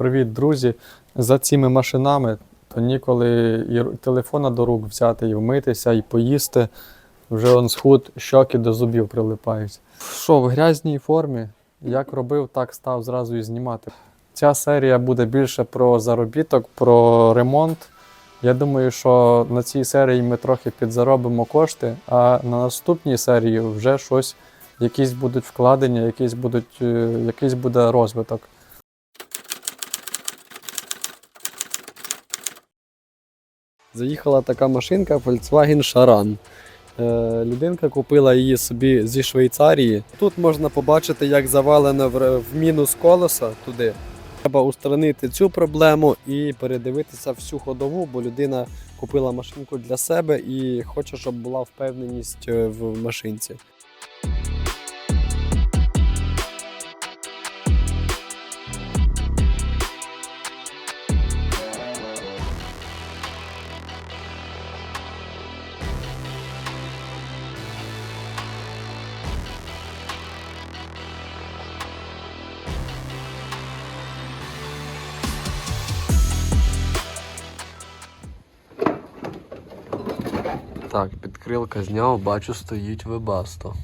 Привіт, друзі! За цими машинами то ніколи і телефона до рук взяти, і вмитися, і поїсти. Вже он схуд, щоки до зубів прилипають. Що, в грязній формі, як робив, так став зразу і знімати. Ця серія буде більше про заробіток, про ремонт. Я думаю, що на цій серії ми трохи підзаробимо кошти, а на наступній серії вже щось, якісь будуть вкладення, якісь будуть, е, якийсь буде розвиток. Заїхала така машинка Volkswagen Charan. Е, людинка купила її собі зі Швейцарії. Тут можна побачити, як завалено в, в мінус колеса туди. Треба устранити цю проблему і передивитися всю ходову, бо людина купила машинку для себе і хоче, щоб була впевненість е, в машинці. Так, підкрилка зняв, бачу, стоїть вебасто.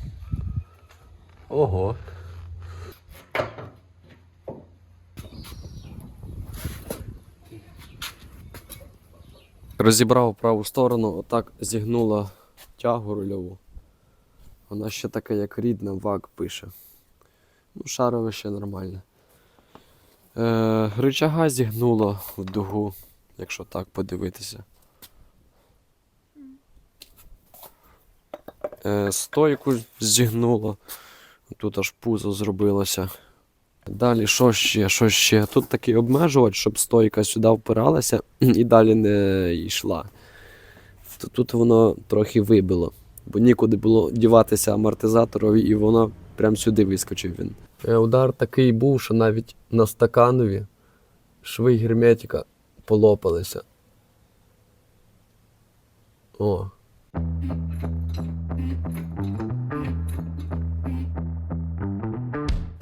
Ого. Розібрав праву сторону, отак зігнула тягу рульову. Вона ще така, як рідна, ВАК пише. Ну, шарове ще нормальне. Е, рычага зігнуло в дугу, якщо так подивитися. Стойку зігнуло. Тут аж пузо зробилося. Далі що ще, що ще? Тут такий обмежувач, щоб стойка сюди впиралася і далі не йшла. Тут воно трохи вибило, бо нікуди було діватися амортизаторові, і воно прямо сюди вискочив він. Е, Удар такий був, що навіть на стаканові шви герметика полопалися. О,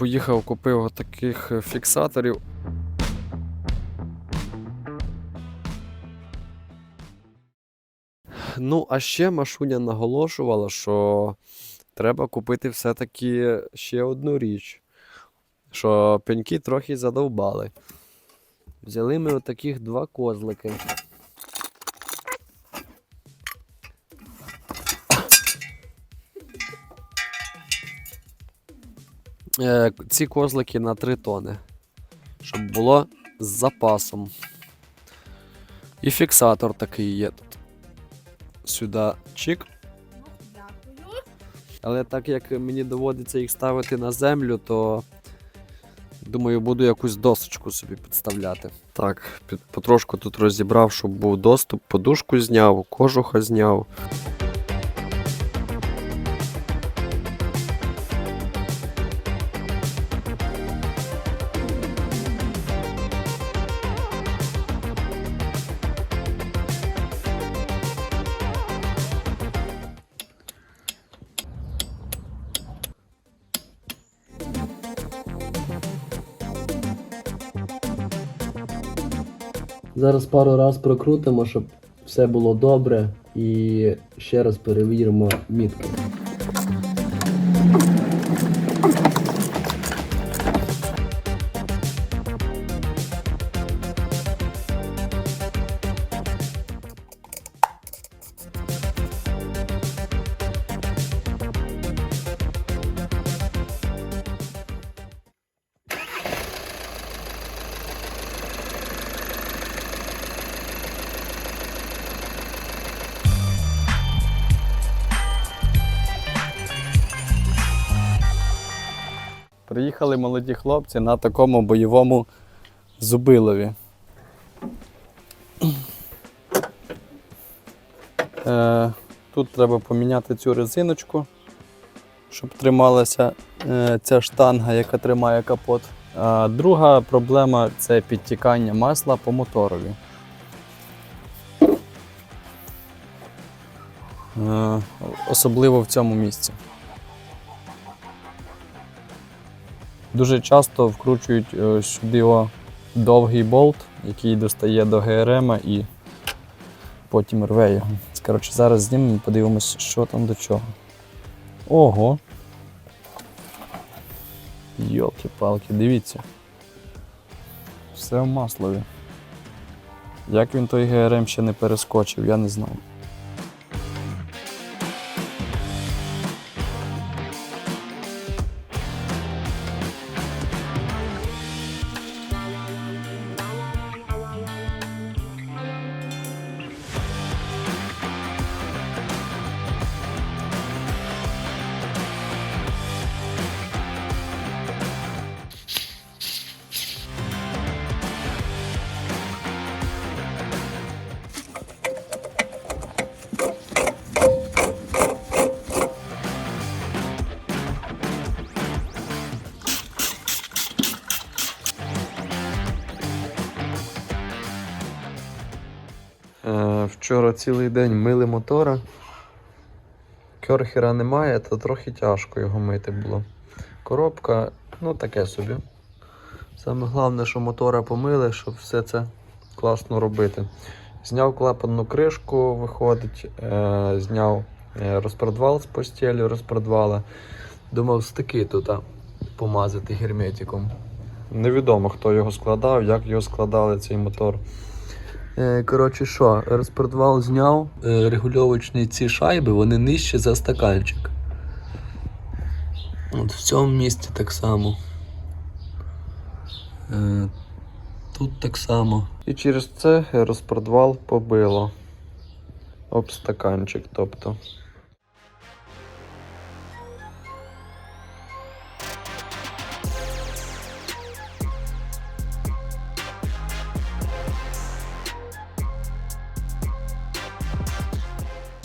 Поїхав, купив таких фіксаторів. Ну, а ще Машуня наголошувала, що треба купити все-таки ще одну річ, що пеньки трохи задовбали. Взяли ми отаких два козлики. Е, Ці козлики на 3 тони, щоб було з запасом. І фіксатор такий є тут сюди чик. Але так як мені доводиться їх ставити на землю, то думаю, буду якусь досочку собі підставляти. Так, потрошку тут розібрав, щоб був доступ, подушку зняв, кожуха зняв. Зараз пару раз прокрутимо, щоб все було добре, і ще раз перевіримо мітки. Приїхали молоді хлопці на такому бойовому зубилові. Е, тут треба поміняти цю резиночку, щоб трималася е, ця штанга, яка тримає капот. Друга проблема це підтікання масла по моторові. Е, особливо в цьому місці. Дуже часто вкручують е, сюди о, довгий болт, який достає до ГРМ і потім рве його. Коротше, зараз знімемо, подивимось, що там до чого. Ого! Йолки-палки, дивіться. Все в маслові. Як він той ГРМ ще не перескочив, я не знав. Вчора цілий день мили мотора. Керхера немає, то трохи тяжко його мити було. Коробка, ну таке собі. Саме головне, що мотора помили, щоб все це класно робити. Зняв клапанну кришку, виходить, е, зняв е, розпродвал з постелі розпродвала. Думав стики тут помазати герметиком. Невідомо, хто його складав, як його складали цей мотор. Е, Коротше, що, розпродвал зняв, е, регульовочні ці шайби, вони нижче за стаканчик. От в цьому місці так само. Е, Тут так само. І через це розпродвал побило. Об стаканчик, тобто.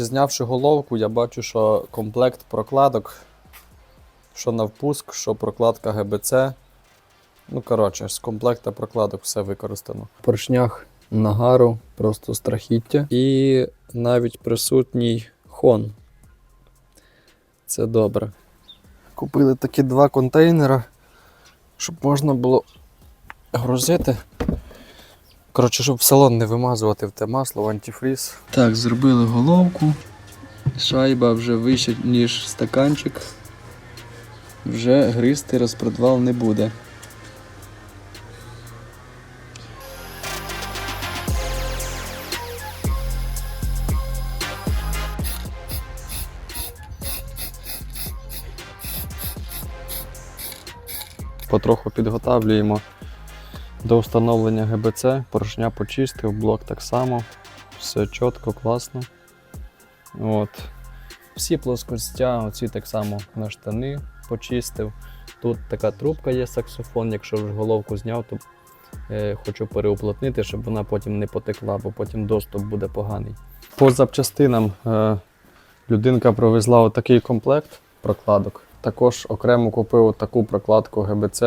Знявши головку, я бачу, що комплект прокладок, що на впуск, що прокладка ГБЦ. Ну, коротше, з комплекта прокладок все використано. В поршнях нагару, просто страхіття. І навіть присутній хон. Це добре. Купили такі два контейнера, щоб можна було грузити. Коротше, щоб в салон не вимазувати в те масло, в антифріз. Так, зробили головку. Шайба вже вища, ніж стаканчик. Вже гристи розпродвал не буде. Потроху підготавлюємо до встановлення ГБЦ. Поршня почистив, блок так само. Все чітко, класно. От. Всі плоскостя, оці так само на штани почистив. Тут така трубка є саксофон, якщо вже головку зняв, то е, хочу переуплотнити, щоб вона потім не потекла, бо потім доступ буде поганий. По запчастинам е, людинка привезла отакий комплект прокладок. Також окремо купив таку прокладку ГБЦ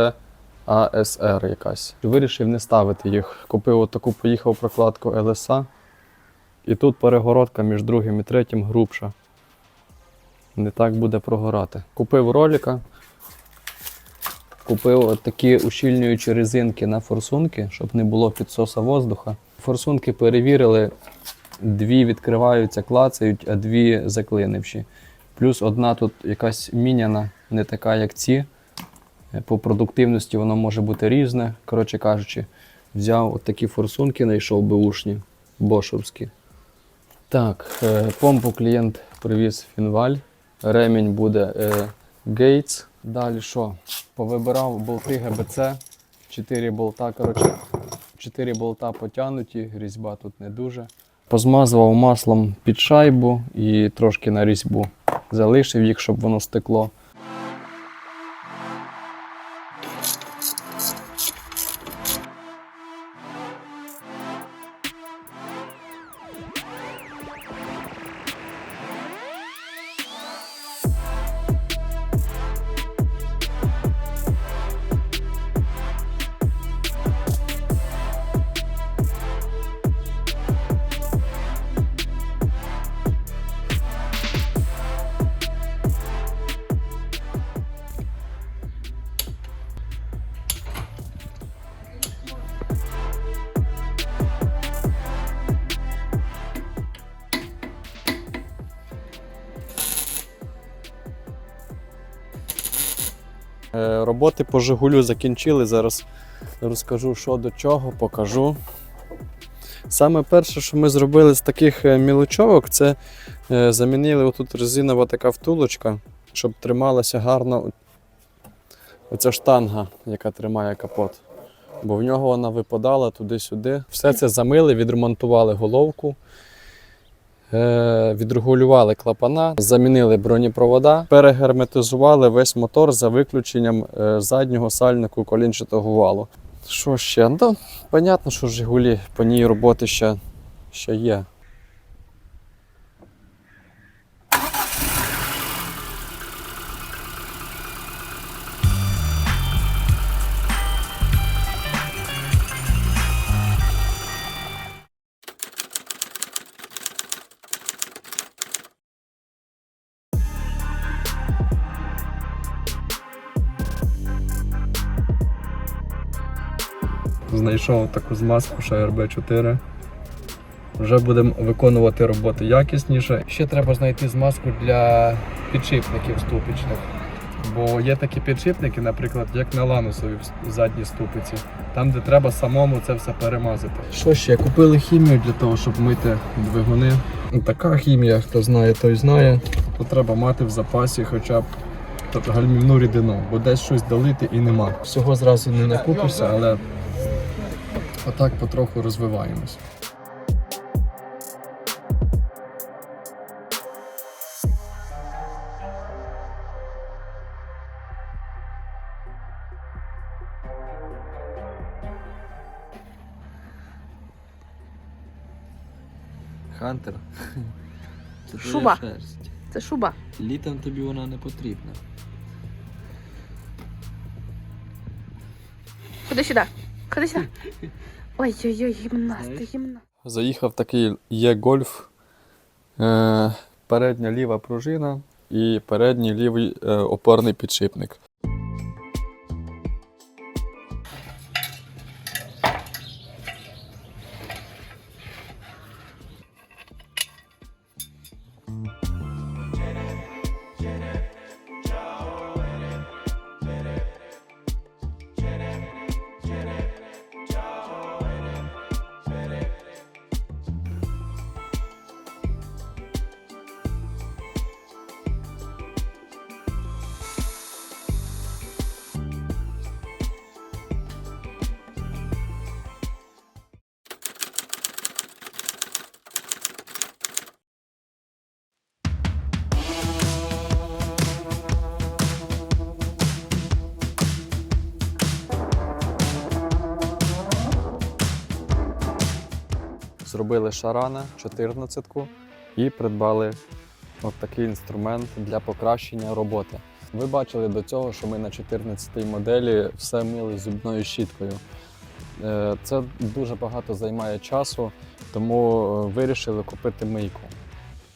АСР якась. Вирішив не ставити їх. Купив отаку, поїхав прокладку ЛСА. І тут перегородка між другим і третім грубша. Не так буде прогорати. Купив ролика. Купив такі ущільнюючі резинки на форсунки, щоб не було підсоса воздуха. Форсунки перевірили, дві відкриваються, клацають, а дві заклинивші. Плюс одна тут якась міняна, не така, як ці. Е, По продуктивності воно може бути різне. Коротше кажучи, взяв от такі форсунки, знайшов беушні, бошовські. Так, е, помпу клієнт привіз фінваль. Ремінь буде Gates. Далі що? Повибирав болти ГБЦ. 4 болта, коротше, 4 болта потягнуті, різьба тут не дуже. Позмазував маслом під шайбу і трошки на різьбу. Залишив їх, щоб воно стекло. Роботи по Жигулю закінчили. Зараз розкажу, що до чого, покажу. Саме перше, що ми зробили з таких е, мілочовок, це е, замінили отут резинова така втулочка, щоб трималася гарно оця штанга, яка тримає капот. Бо в нього вона випадала туди-сюди. Все це замили, відремонтували головку, е, відрегулювали клапана, замінили бронепровода, перегерметизували весь мотор за виключенням е, заднього сальнику колінчатого валу. Що ще? Ну, понятно, що Жигулі по ній роботи ще, ще є. Знайшов таку змазку РБ 4 Вже будемо виконувати роботи якісніше. Ще треба знайти змазку для підшипників ступичних. Бо є такі підшипники, наприклад, як на ланусові в задній ступиці, там, де треба самому це все перемазати. Що ще? Купили хімію для того, щоб мити двигуни. Така хімія, хто знає, той знає. То треба мати в запасі хоча б гальмівну рідину, бо десь щось долити і нема. Всього зразу не накупишся, але отак потроху розвиваємось. Хантер. Це Шуба. шерсть. Це шуба. Літом тобі вона не потрібна. Ходи сюди. Сюди. Ой-ой-ой, гімнасти, гімнаст. Заїхав такий є гольф, е, передня ліва пружина і передній лівий е, опорний підшипник. Зробили шарана 14 і придбали от такий інструмент для покращення роботи. Ви бачили до цього, що ми на 14-й моделі все мили зубною щіткою. Е, Це дуже багато займає часу, тому е, вирішили купити мийку.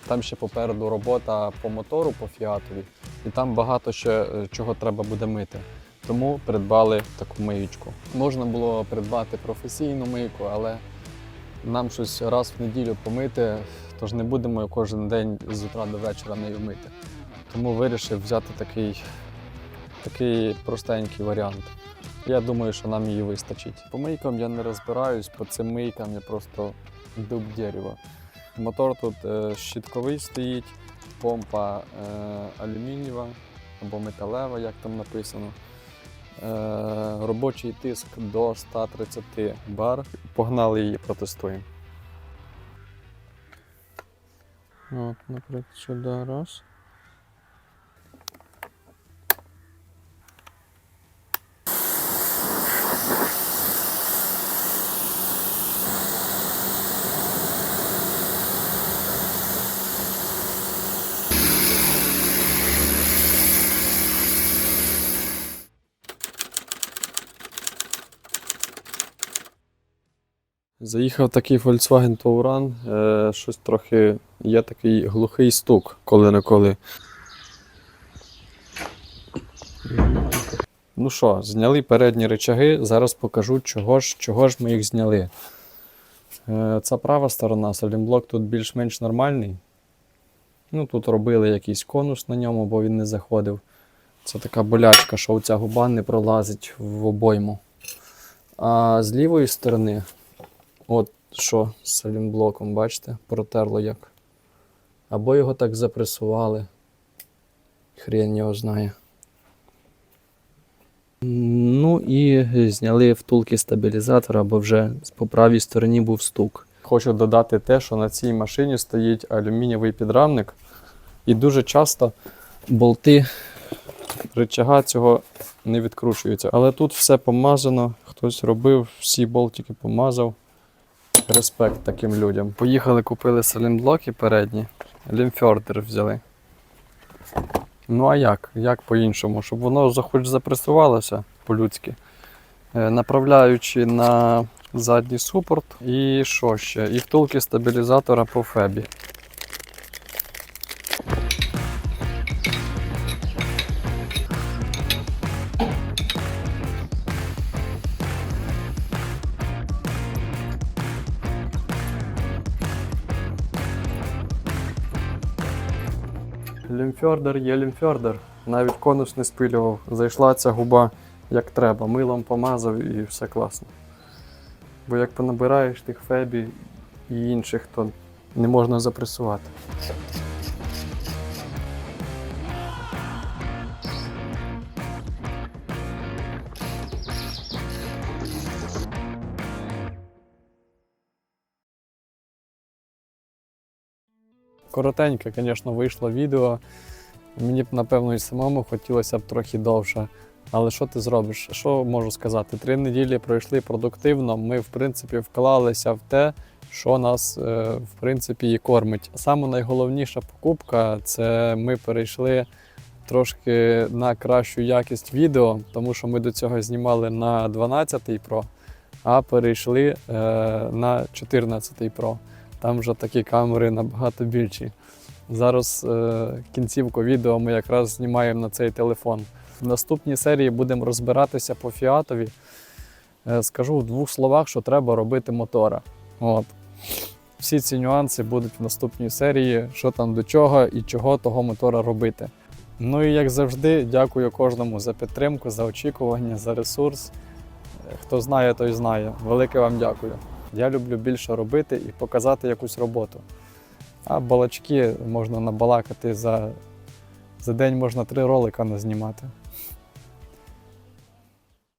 Там ще попереду робота по мотору, по фіатові, і там багато ще е, чого треба буде мити. Тому придбали таку миючку. Можна було придбати професійну мийку, але нам щось раз в неділю помити, тож не будемо кожен день з утра до вечора нею мити. Тому вирішив взяти такий, такий простенький варіант. Я думаю, що нам її вистачить. По мийкам я не розбираюсь, по цим мийкам я просто дуб дерева. Мотор тут е, щітковий стоїть, помпа е, алюмінієва або металева, як там написано. Е, робочий тиск до 130 бар. Погнали її, протестуємо. От, наприклад, сюди раз. Заїхав такий Volkswagen Touran, е, щось трохи є такий глухий стук коли-неколи. Ну що, зняли передні речаги, зараз покажу, чого ж, чого ж ми їх зняли. Е, Ця права сторона, салімблок тут більш-менш нормальний. Ну, тут робили якийсь конус на ньому, бо він не заходив. Це така болячка, що ця губа не пролазить в обойму. А з лівої сторони, от що з салінблоком, бачите, протерло як. Або його так запресували. Хрен його знає. Ну і зняли втулки стабілізатора, бо вже по правій стороні був стук. Хочу додати те, що на цій машині стоїть алюмінієвий підрамник, і дуже часто болти рычага цього не відкручуються. Але тут все помазано, хтось робив, всі болтики помазав. Респект таким людям. Поїхали, купили салінблоки передні, лімфьордер взяли. Ну а як? Як по-іншому? Щоб воно хоч запресувалося по-людськи. Е, Направляючи на задній супорт і що ще? І втулки стабілізатора по фебі. Лімфьордер є лімфьордер. Навіть конус не спилював. Зайшла ця губа як треба. Милом помазав і все класно. Бо як понабираєш тих фебі і інших, то не можна запресувати. Коротеньке, звісно, вийшло відео. Мені б, напевно, і самому хотілося б трохи довше. Але що ти зробиш? Що можу сказати? Три неділі пройшли продуктивно. Ми, в принципі, вклалися в те, що нас, е, в принципі, і кормить. Саме найголовніша покупка це ми перейшли трошки на кращу якість відео, тому що ми до цього знімали на 12 Pro, а перейшли е, на 14 Pro. Там вже такі камери набагато більші. Зараз е, кінцівку відео ми якраз знімаємо на цей телефон. В наступній серії будемо розбиратися по фіатові. Е, скажу в двох словах, що треба робити мотора. От. Всі ці нюанси будуть в наступній серії, що там до чого і чого того мотора робити. Ну і як завжди, дякую кожному за підтримку, за очікування, за ресурс. Е, Хто знає, той знає. Велике вам дякую. Я люблю більше робити і показати якусь роботу. А балачки можна набалакати за, за день можна три ролика назнімати.